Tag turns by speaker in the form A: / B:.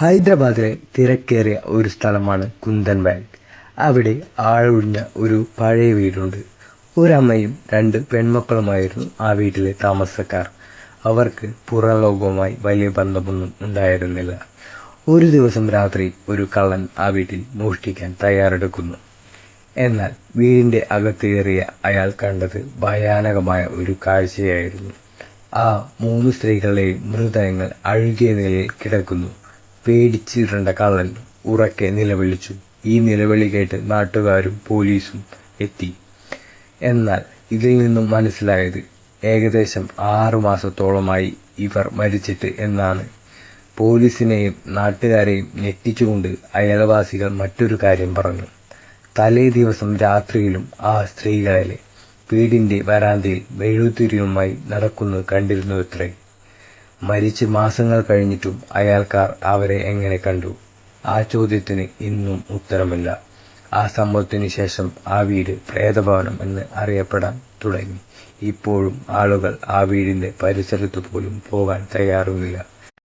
A: ഹൈദരാബാദിലെ തിരക്കേറിയ ഒരു സ്ഥലമാണ് കുന്ദൻ ബാഗ് അവിടെ ആളൊഴിഞ്ഞ ഒരു പഴയ വീടുണ്ട്. ഒരമ്മയും രണ്ട് പെൺമക്കളുമായിരുന്നു ആ വീട്ടിലെ താമസക്കാർ. അവർക്ക് പുറം ലോകവുമായി വലിയ ബന്ധമൊന്നും ഉണ്ടായിരുന്നില്ല. ഒരു ദിവസം രാത്രി ഒരു കള്ളൻ ആ വീട്ടിൽ മോഷ്ടിക്കാൻ തയ്യാറെടുക്കുന്നു. എന്നാൽ വീടിന്റെ അകത്തേറിയ അയാൾ കണ്ടത് ഭയാനകമായ ഒരു കാഴ്ചയായിരുന്നു. ആ മൂന്ന് സ്ത്രീകളുടെയും മൃതദേഹങ്ങൾ അഴുകിയ നിലയിൽ കിടക്കുന്നു. പേടിച്ചിരണ്ട കള്ളൻ ഉറക്കെ നിലവിളിച്ചു. ഈ നിലവിളി കേട്ട് നാട്ടുകാരും പോലീസും എത്തി. എന്നാൽ ഇതിൽ നിന്നും മനസ്സിലായത് ഏകദേശം ആറു മാസത്തോളമായി ഇവർ മരിച്ചിട്ട് എന്നാണ്. പോലീസിനെയും നാട്ടുകാരെയും ഞെട്ടിച്ചുകൊണ്ട് അയൽവാസികൾ മറ്റൊരു കാര്യം പറഞ്ഞു. തലേ ദിവസം രാത്രിയിലും ആ സ്ത്രീകളെ വീടിന്റെ വരാന്തയിൽ മെഴുകുതിരിയുമായി നടക്കുന്നത് കണ്ടിരുന്നുവത്രേ. മരിച്ച് മാസങ്ങൾ കഴിഞ്ഞിട്ടും അയാൾക്കാർ അവരെ എങ്ങനെ കണ്ടു? ആ ചോദ്യത്തിന് ഇന്നും ഉത്തരമില്ല. ആ സംഭവത്തിന് ശേഷം ആ വീട് പ്രേതഭവനം എന്ന് അറിയപ്പെടാൻ തുടങ്ങി. ഇപ്പോഴും ആളുകൾ ആ വീടിന്റെ പരിസരത്തു പോലും പോകാൻ തയ്യാറുമില്ല.